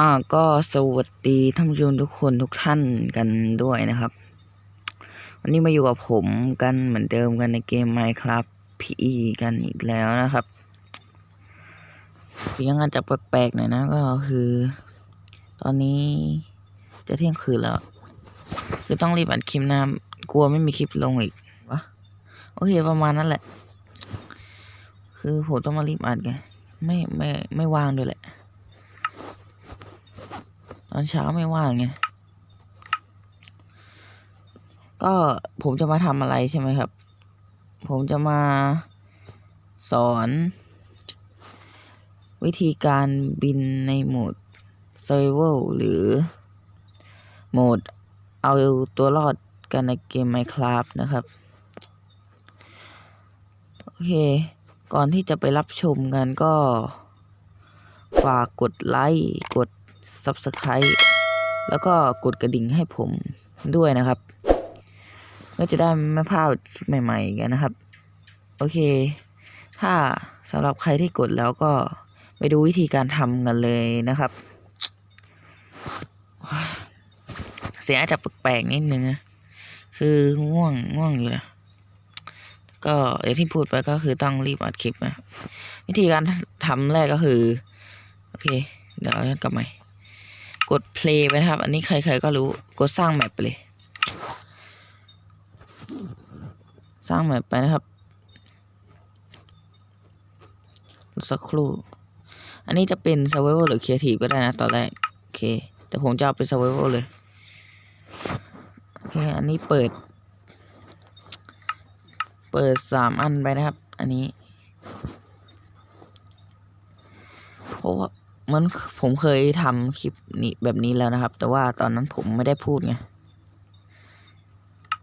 อ่าก็สวัสดีท่านผู้ชมทุกคนทุกท่านกันด้วยนะครับ วันนี้มาอยู่กับผมกันเหมือนเดิมกันในเกม Minecraft PE กันอีกแล้วนะครับ เสียงอาจจะแปลกๆหน่อยนะก็คือ ตอนนี้จะเที่ยงคืนแล้ว คือต้องรีบอัดคลิปนะกลัวไม่มีคลิปลงอีกวะโอเคประมาณนั้นแหละ คือผมต้องมารีบอัดไงไม่ไม่ไม่ว่างด้วยแหละ อนเช้าไม่ว่างไงก็ผมจะมาทำอะไรใช่ไหมครับ ผมจะมาสอน วิธีการบินในโหมด Survival หรือ โหมดเอาตัวรอดกันในเกม Minecraft นะครับ โอเค ก่อนที่จะไปรับชมกันก็ ฝากกดไลค์ กด Subscribe แล้วก็กดกระดิ่งให้ผมด้วยนะครับก็จะได้ไม่พลาดคลิปใหม่ๆกันนะครับ โอเค ถ้าสำหรับใครที่กดแล้วก็ไปดูวิธีการทำกันเลยนะครับ เสียงอาจจะแปลกๆนิดนึงนะคือง่วงง่วงอยู่นะก็อย่างที่พูดไปก็คือต้องรีบอัดคลิปนะ วิธีการทำแรกก็คือ โอเค เดี๋ยวกลับมา กด play ไปนะครับ อันนี้ใครๆก็รู้ กดสร้างแมปไปเลย สร้างแมปไปนะครับ สักครู่ อันนี้จะเป็น survival หรือ creative ก็ได้นะตอนแรก โอเค แต่ผมจะเอาเป็น survival เลย โอเค อันนี้เปิด เปิดสามอันไปนะครับ อันนี้ เพราะว่าเห มันผมเคยทำคลิปนี้แบบนี้แล้วนะครับ แต่ว่าตอนนั้นผมไม่ได้พูดไง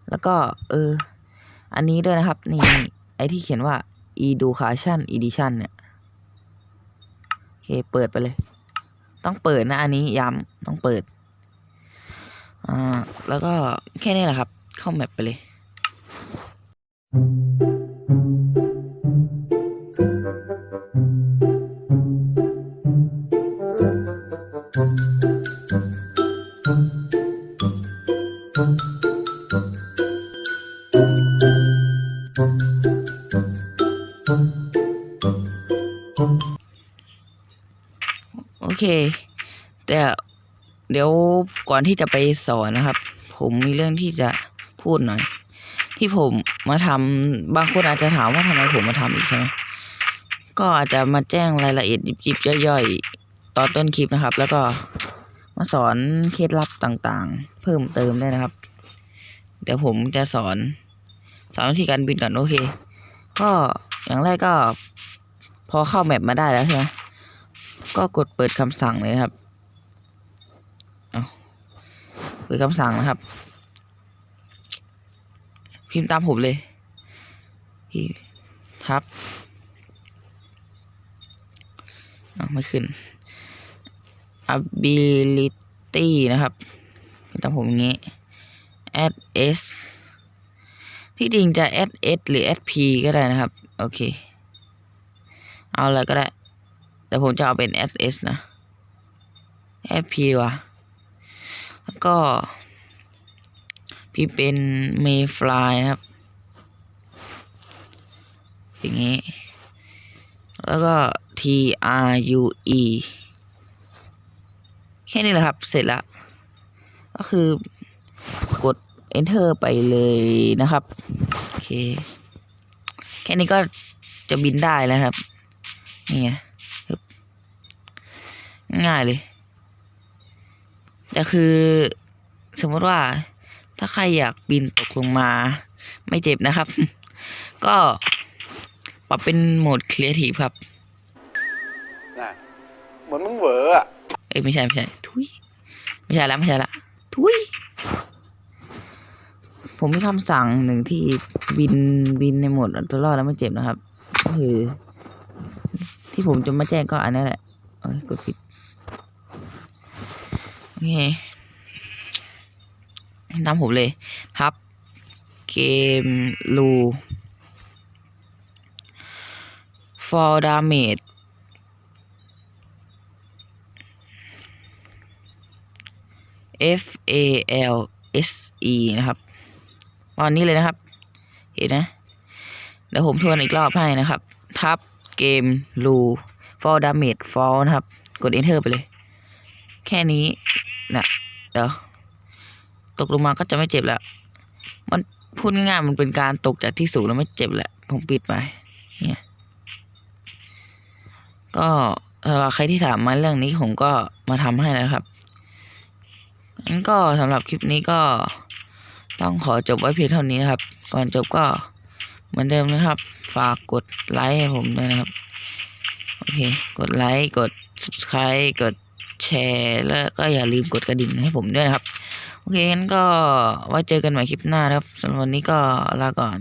แล้วก็ เออ อันนี้ด้วยนะครับ นี่ ไอที่เขียนว่า education edition เนี่ย โอเค เปิดไปเลย ต้องเปิดนะ อันนี้ย้ำต้องเปิด อ่า แล้วก็แค่นี้แหละครับ เข้าแมปไปเลย โอเค แต่เดี๋ยวก่อนที่จะไปสอนนะครับ ผมมีเรื่องที่จะพูดหน่อย ที่ผมมาทำบางคนอาจจะถามว่าทำไมผมมาทำอีกใช่ไหมก็อาจจะมาแจ้งรายละเอียดยิบๆย่อยๆ ตอนต้นคลิปนะครับ แล้วก็มาสอนเคล็ดลับต่างๆ เพิ่มเติมได้นะครับ เดี๋ยวผมจะสอน สอนวิธีการบินก่อนโอเค ก็อย่างแรกก็ พอเข้าแมปมาได้แล้วใช่ไหมก็กดเปิดคำสั่งเลยครับเอาเปิดคำสั่งนะครับ พิมพ์ตามผมเลยพี่ทับเอาไม่ขึ้น ability นะครับตามผมอย่างนี้ add s ที่จริงจะ add s หรือ add p ก็ได้นะครับ โอเค เอาอะไรก็ได้ แต่ผมจะเอาเป็น SS นะ FP ว่ะ แล้วก็ พี่เป็น Mayfly นะครับ อย่างนี้ แล้วก็ TRUE แค่นี้แหละครับ เสร็จแล้ว ก็คือ Enter ไปเลยนะครับ โอเค แค่นี้ก็จะบินได้แล้วครับ นี่ไงปึ๊บง่ายเลยแต่คือสมมติว่าถ้าใครอยากบินตกลงมา ไม่เจ็บนะครับ ก็ปรับเป็นโหมดครีเอทีฟครับน่ะเหมือนมึงเหวออะเอ้ยไม่ใช่ไม่ใช่ ทุย ไม่ใช่แล้วไม่ใช่ละ ทุย ผมมีคำสั่งหนึ่งที่บินบินในหมดอัลตัวรอดแล้วไม่เจ็บนะครับก็คือที่ผมจะมาแจ้งก็อันนี้แหละเอ้ยกดผิดโอเคตามผมเลยครับ เกมลู for damage F A L S E นะครับ ตอนนี้เลยนะครับ เห็นนะเดี๋ยวผมทวนอีกรอบให้นะครับ ทับเกมรู fall damage fall นะครับ กด enter ไปเลย แค่นี้นะเดี๋ยวตกลงมาก็จะไม่เจ็บแล้ว มันพูดง่ายๆมันเป็นการตกจากที่สูงแล้วไม่เจ็บแหละ ผมปิดไปเนี่ย ก็สำหรับใครที่ถามมาเรื่องนี้ผมก็มาทำให้แล้วครับงั้นก็สำหรับคลิปนี้ก็ ต้องขอจบไว้เพียงเท่านี้นะครับ ก่อนจบก็เหมือนเดิมนะครับ ฝากกดไลค์ให้ผมด้วยนะครับ โอเค กดไลค์กด subscribe กดแชร์แล้วก็อย่าลืมกดกระดิ่งให้ผมด้วยนะครับ โอเคงั้นก็ไว้เจอกันใหม่คลิปหน้านะครับสำหรับวันนี้ก็ลาก่อน